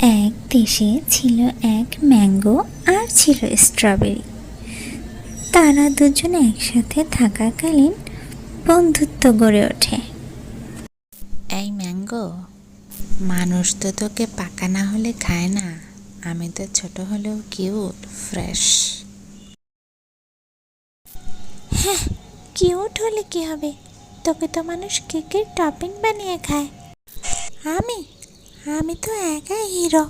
এক দেশে ছিল এক ম্যাঙ্গো আর ছিল স্ট্রবেরি। তারা দুজন একসাথে থাকাকালীন বন্ধুত্ব গড়ে ওঠে। এই ম্যাঙ্গো মানুষ তো তোকে পাকা না হলে খায় না। আমি তো ছোট হলেও কিউট ফ্রেশ। হ্যাঁ কিউট হলে কি হবে? তোকে তো মানুষ কেকের টপিং বানিয়ে খায়। আমি আমি তো একা হিরো।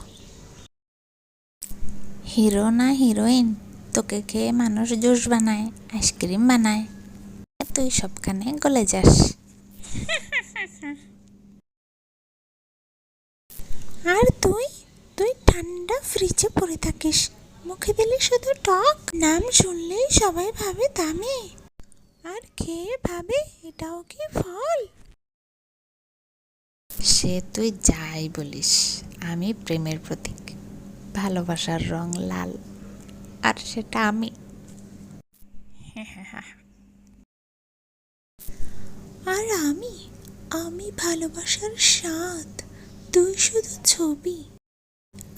হিরো না হিরোইন, তোকে খেয়ে মানুষ জুস বানায়, আইসক্রিম বানায় তুই সবখানে গলে যাস। আর তুই? তুই ঠান্ডা ফ্রিজে পড়ে থাকিস। মুখে দিলে শুধু টক। নাম শুনলেই সবাই ভাবে দামি। আর খেয়ে ভাবে এটাও কি ফল? সে তুই যাই বলিস আমি প্রেমের প্রতীক। ভালোবাসার রং লাল আর সেটা আমি। আর আমি? আমি ভালোবাসার স্বাদ তুই শুধু ছবি।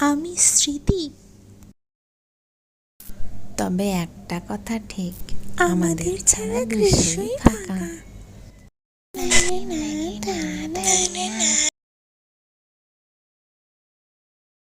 আমি স্মৃতি। তবে একটা কথা ঠিক আমাদের ছাড়া গ্রীষ্মই ফাঁকা।